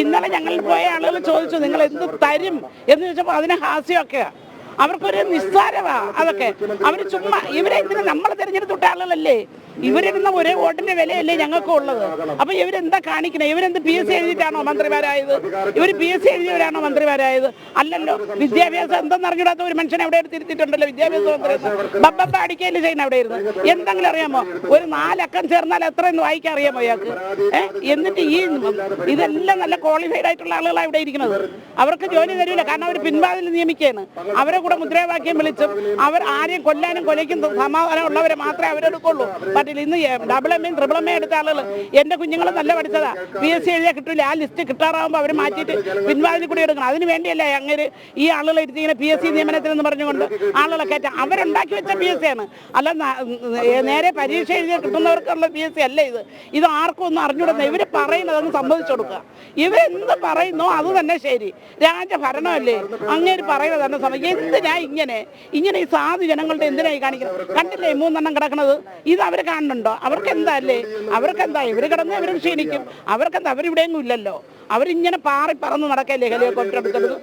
ഇന്നലെ ഞങ്ങൾ പോയ ആളുകൾ ചോദിച്ചു നിങ്ങൾ എന്ത് തരും? എന്ന് ചോദിച്ചപ്പോൾ അതിന് ഹാസ്യമൊക്കെ. അവർക്കൊരു നിസ്സാരമാ അതൊക്കെ. അവർ ചുമ്മാ ഇവരെ ഇതിന് നമ്മൾ തിരഞ്ഞെടുത്തിട്ട ആളുകളല്ലേ? ഇവരിടുന്ന ഒരേ വോട്ടിന്റെ വിലയല്ലേ ഞങ്ങൾക്ക് ഉള്ളത്. അപ്പൊ ഇവരെന്താ കാണിക്കണേ? ഇവരെന്ത് പി എസ് സി എഴുതിയിട്ടാണോ മന്ത്രിമാരായത്? ഇവർ പി എസ് സി എഴുതിയവരാണോ മന്ത്രിമാരായത്? അല്ലല്ലോ വിദ്യാഭ്യാസം എന്തെന്ന് അറിഞ്ഞിടാത്ത ഒരു മനുഷ്യനെ എവിടെ തിരുത്തിയിട്ടുണ്ടല്ലോ വിദ്യാഭ്യാസ മന്ത്രി? ബബ്ബ അടിക്കൽ ചെയ്യുന്ന അവിടെ ഇരുന്ന്? എന്തെങ്കിലും അറിയാമോ? ഒരു നാലക്കം ചേർന്നാൽ എത്രയെന്ന് വായിക്കാൻ അറിയാമോ ഇയാൾക്ക്? ഏഹ് എന്നിട്ട് ഈ ഇതെല്ലാം നല്ല ക്വാളിഫൈഡ് ആയിട്ടുള്ള ആളുകളാണ് ഇവിടെ ഇരിക്കുന്നത്. അവർക്ക് ജോലി തരില്ല കാരണം അവർ പിൻവാതിൽ നിയമിക്കുകയാണ്. അവരെ കൂടെ മുദ്രാവാക്യം വിളിച്ചും അവർ ആരെയും കൊല്ലാനും കൊലയ്ക്കും സമാധാനം ഉള്ളവരെ മാത്രമേ അവരെടുക്കുള്ളൂ. പറ്റില്ല ഇന്ന് ഡബിൾ എം എയും ട്രിപ്പിൾ എം എ എടുത്ത ആളുകൾ എന്റെ കുഞ്ഞുങ്ങൾ നല്ല പഠിച്ചതാ. പി എസ് സി എഴുതിയാൽ കിട്ടില്ല ആ ലിസ്റ്റ് കിട്ടാറാകുമ്പോൾ അവർ മാറ്റിയിട്ട് പിൻവാതിൽ കൂടി എടുക്കണം. അതിന് വേണ്ടിയല്ലേ അങ്ങനെ ഈ ആളുകളെ ഇരുത്തി ഇങ്ങനെ പി എസ് സി നിയമനത്തിൽ എന്ന് പറഞ്ഞുകൊണ്ട് ആളുകളെ കയറ്റാം. അവരുണ്ടാക്കി വെച്ച പി എസ് സി ആണ്. അല്ല നേരെ പരീക്ഷ എഴുതിയാൽ കിട്ടുന്നവർക്കുള്ള പി എസ് സി അല്ല ഇത്? ഇത് ആർക്കും ഒന്നും അറിഞ്ഞുകൂടുന്ന ഇവർ പറയുന്നതൊന്ന് സമ്മതിച്ചു കൊടുക്കുക. ഇവരെന്ത് പറയുന്നോ അത് തന്നെ ശരി. രാജഭരണമല്ലേ അങ്ങേര് പറയുന്നത് തന്നെ സമയം എന്തിനാ ഇങ്ങനെ? ഇങ്ങനെ ഈ സാധു ജനങ്ങളുടെ എന്തിനായി കാണിക്കുന്നത്? കണ്ടില്ലേ മൂന്നെണ്ണം കിടക്കുന്നത് ഇത് അവർ കാണുന്നുണ്ടോ? അവർക്ക് എന്താ അല്ലേ അവർക്ക് എന്താ ഇവർ കിടന്ന് അവർ ക്ഷീണിക്കും. അവർക്കെന്താ? അവരിവിടെയൊന്നും ഇല്ലല്ലോ. അവരിങ്ങനെ പാറി പറന്ന് നടക്കല്ലേ ഹെലികോപ്റ്റർ എടുത്തെടുത്ത്